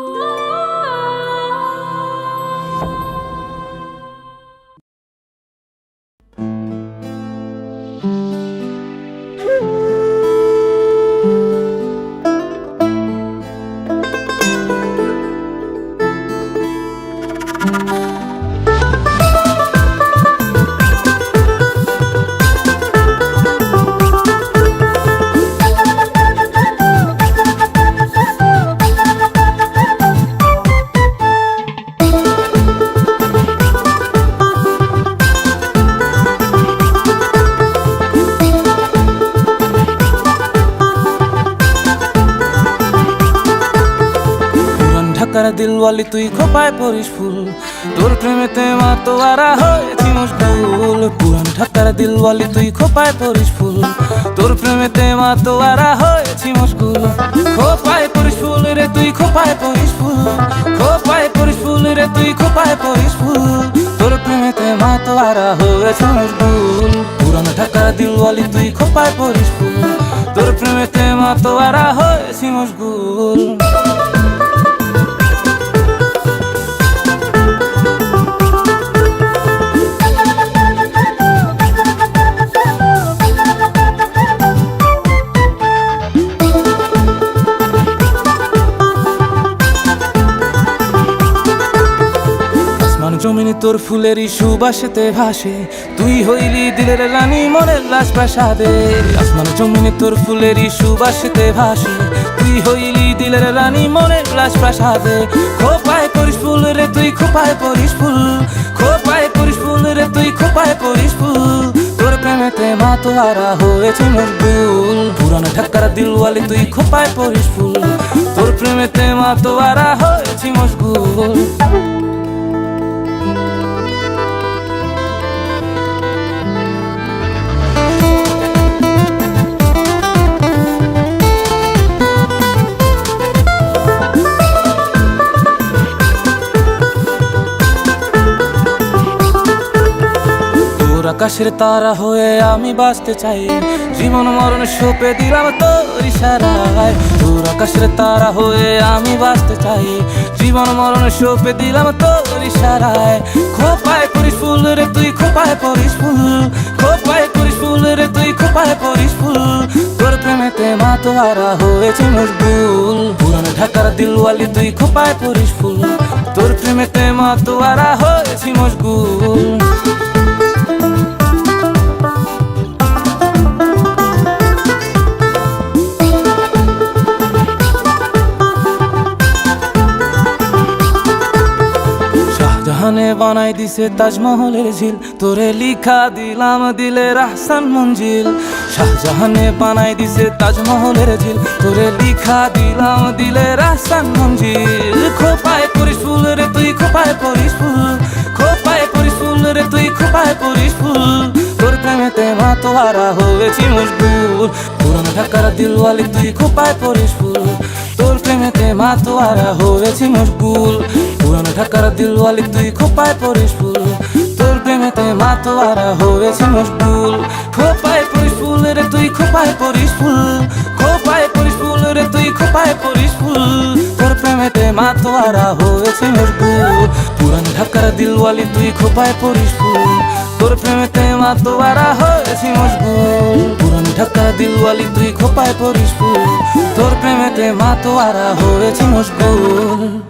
পুরান দিলওয়ালি তুই খোপায় পরিস ফুল। তোর প্রেমেতে মা তো আরা হয়েছি মশগুল পুরান ঢাকার দিলওয়ালি তুই খোপায় পরিস ফুল। তোর প্রেমেতে মা তো আরা হয়েছি মশগুল খোপায় পরিস ফুল রে, তুই খোপায় পরিস ফুল। খোপায় পরিস ফুল রে, তুই খোপায় পরিস ফুল। তোর প্রেমেতে মা তো আরা হয়েছে মশগুল পুরান ঢাকার দিলওয়ালি তুই খোপায় পরিস ফুল। তোর প্রেমেতে মা তো আরা হয়েছি মশগুল জমিনে তোর ফুলেরই সুবাসেতে ভাসে। তুই হইলি দিলের রানী, মনের লাশ প্রাসাদে আসমান জমিনে তোর ফুলেরই সুবাসেতে ভাসে। তুই হইলি দিলের রানী, মনের লাশ প্রাসাদে খোপায় করিস ফুল রে তুই, খোপায় করিস ফুল। খোপায় করিস ফুল রে তুই, খোপায় করিস ফুল। তোর প্রেমেতে মা তো আরা হয়েছে মজবুল পুরানো ঢাকার দিলওয়ালি তুই খোপায় পরিস ফুল। তোর প্রেমেতে মা তো আরা হয়েছি মশগুল। তোর আকাশের তারা হয়ে আমি বাঁচতে চাই। জীবন মরণ সোপে দিলাম তোর ইশারায় তোর আকাশের তারা হয়ে আমি বাঁচতে চাই। জীবন মরণ সোপে দিলাম তোর ইশারায় খোপায় করিস ফুল রে তুই, খোপায় পরিস ফুল। খোপায় করিস ফুল রে তুই, খোপায় পরিস ফুল। তোর প্রেমেতে মা তো আরা হয়েছে মজবুল পুরানো ঢাকার দিলওয়ালি তুই, খোপায় পরিস ফুল। তোর প্রেমেতে মা তো আরা হয়েছি মজগুল বানাই দিছে তাজমহলের ঝিল। তোরে লিখা দিলাম দিলে আহসান মঞ্জিল। শাহজাহানে বানাই দিছে তাজমহলের ঝিল। তোরে লিখা দিলাম দিলে আহসান মঞ্জিল। খোপায় করিস ফুল রে তুই, খোপায় পরিস ফুল। খোপায় করিস ফুল রে তুই, খোপায় পরিস ফুল। তোর প্রেমেতে মা তো হারা হয়েছি মজবুর পুরানো ঢাকার দিলওয়ালি তুই, খোপায় পরিস ফুল। তোর প্রেমেতে মা তো হারা হয়েছি মজবুর পুরানো ঢাকার দিলওয়ালি তুই খোপায় পরিস ফুল। তোর প্রেমেতে মা তো হারা হয়েছি মজবুর খোপায় পরিস ফুল রে তুই খোপায় পরিস ফুল। খোপায় পরিস ফুল রে তুই খোপায় পরিস ফুল। তোর প্রেমেতে মা তো হারা হয়েছে মজবুর পুরানো ঢাকার দিলওয়ালি তুই খোপায় পরিস ফুল। তোর প্রেমেতে মা তো হারা হয়েছি মজবুর পুরানো ঢাকার দিলওয়ালি তুই খোপায় পরিস ফুল। তোর প্রেমেতে মা তো হারা হয়েছি মজবুর